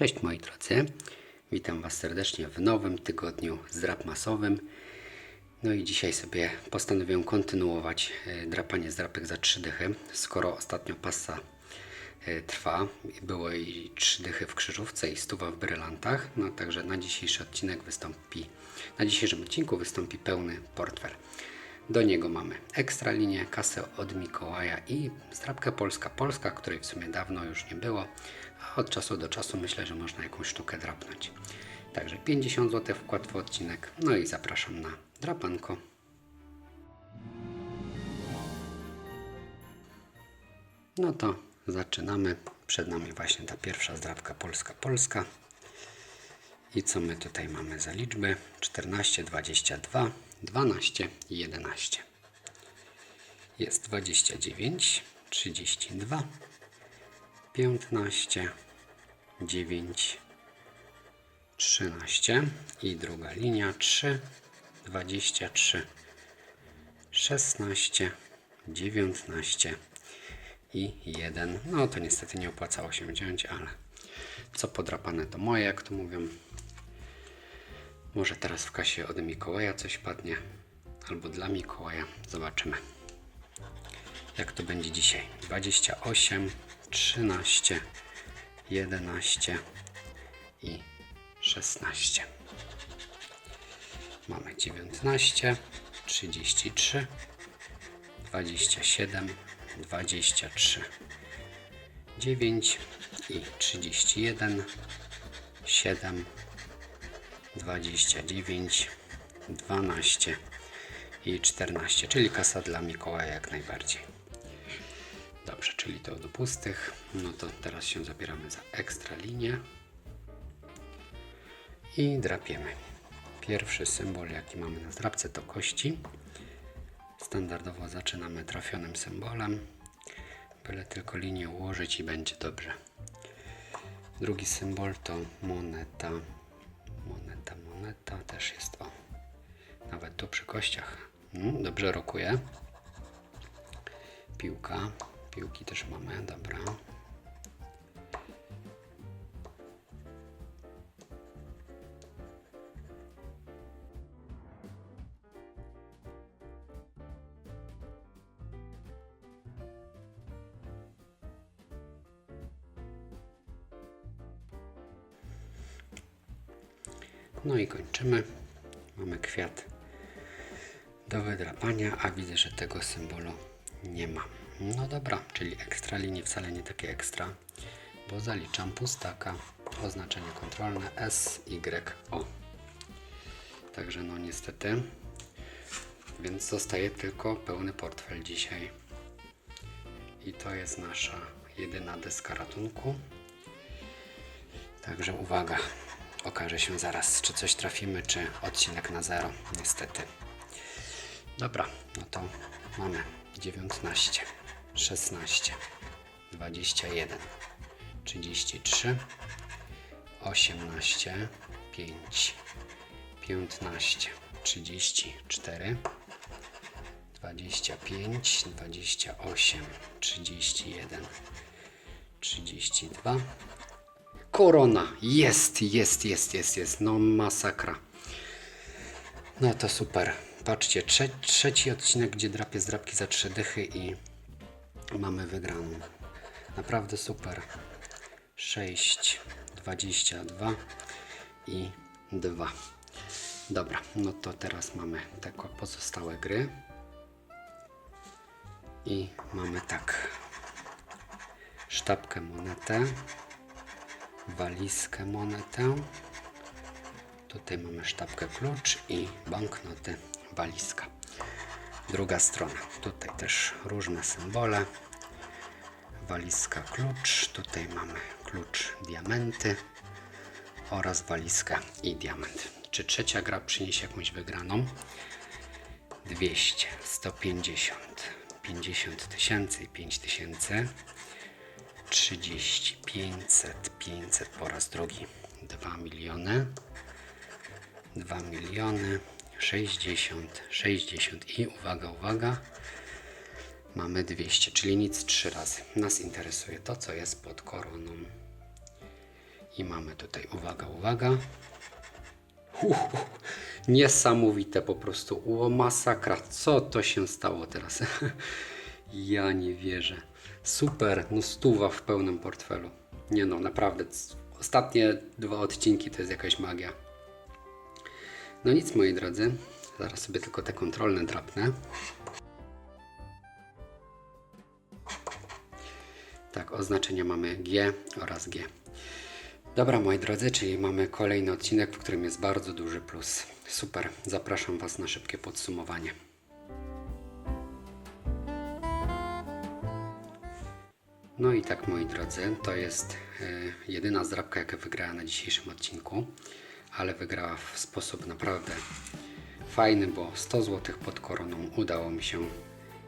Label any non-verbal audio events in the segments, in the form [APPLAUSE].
Cześć moi drodzy, witam Was serdecznie w nowym tygodniu zdrap masowym. No i dzisiaj sobie postanowiłem kontynuować e, drapanie zdrapek za trzy dychy, skoro ostatnio pasa e, trwa. Było i trzy dychy w krzyżówce i stuwa w brylantach. No także na dzisiejszy odcinek wystąpi, na dzisiejszym odcinku wystąpi pełny portfel. Do niego mamy ekstra linię, kasę od Mikołaja i zdrabkę Polska Polska, której w sumie dawno już nie było, a od czasu do czasu myślę, że można jakąś sztukę drapnąć. Także 50 zł wkład w odcinek, no i zapraszam na drapanko. No to zaczynamy. Przed nami właśnie ta pierwsza zdrabka Polska Polska. I co my tutaj mamy za liczby? 14, 22, 12 i 11. Jest 29, 32, 15, 9, 13 i druga linia 3, 23, 16, 19 i 1. No to niestety nie opłacało się wziąć, ale co podrapane to moje, jak to mówią. Może teraz w kasie od Mikołaja coś padnie, albo dla Mikołaja. Zobaczymy. Jak to będzie dzisiaj? 28, 13, 11 i 16. Mamy 19, 33, 27, 23, 9 i 31, 7, 29, 12 i 14, czyli kasa dla Mikołaja jak najbardziej. Dobrze, czyli to do pustych. No to teraz się zabieramy za ekstra linię i drapiemy. Pierwszy symbol, jaki mamy na zdrabce, to kości. Standardowo zaczynamy trafionym symbolem, byle tylko linię ułożyć i będzie dobrze. Drugi symbol to moneta. Moneta też jest o. Nawet tu przy kościach. Mm, dobrze rokuje. Piłka. Piłki też mamy, dobra. No i kończymy. Mamy kwiat do wydrapania, a widzę, że tego symbolu nie ma. No dobra, czyli ekstra linii wcale nie takie ekstra, bo zaliczam pustaka, oznaczenie kontrolne S, Y, O. Także no niestety, więc zostaje tylko pełny portfel dzisiaj. I to jest nasza jedyna deska ratunku. Także uwaga, okaże się zaraz, czy coś trafimy, czy odcinek na zero, niestety. Dobra, no to mamy 19, 16, 21, 33, 18, 5, 15, 34, 25, 28, 31, 32. Korona! Jest, jest, jest, jest, jest. No masakra. No to super. Patrzcie, trze trzeci odcinek, gdzie drapię zdrapki za trzy dychy i mamy wygraną. Naprawdę super. 6, 22 i 2. Dobra, no to teraz mamy te pozostałe gry. I mamy tak. Sztabkę monetę, walizkę monetę. Tutaj mamy sztabkę klucz i banknoty walizka. Druga strona. Tutaj też różne symbole. Walizka klucz. Tutaj mamy klucz diamenty oraz walizka i diament. Czy trzecia gra przyniesie jakąś wygraną? 200, 150, 50 tysięcy i 5 tysięcy. 30, 500, 500 po raz drugi. 2 miliony. 2 miliony. 60, 60 i uwaga, uwaga. Mamy 200, czyli nic 3 razy. Nas interesuje to, co jest pod koroną. I mamy tutaj, uwaga, uwaga. Uhu, niesamowite po prostu. O, masakra. Co to się stało teraz? [LAUGHS] ja nie wierzę. Super, no stuwa w pełnym portfelu. Nie no, naprawdę. Ostatnie dwa odcinki to jest jakaś magia. No nic, moi drodzy. Zaraz sobie tylko te kontrolne drapnę. Tak, oznaczenia mamy G oraz G. Dobra, moi drodzy, czyli mamy kolejny odcinek, w którym jest bardzo duży plus. Super, zapraszam Was na szybkie podsumowanie. No i tak, moi drodzy, to jest e, jedyna zdrabka, jaka wygrała na dzisiejszym odcinku, ale wygrała w sposób naprawdę fajny, bo 100 zł pod koroną udało mi się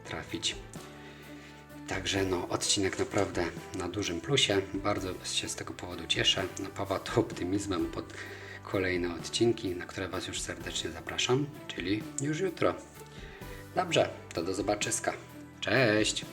trafić. Także no, odcinek naprawdę na dużym plusie. Bardzo się z tego powodu cieszę. Napawa to optymizmem pod kolejne odcinki, na które Was już serdecznie zapraszam, czyli już jutro. Dobrze, to do zobaczyska. Cześć!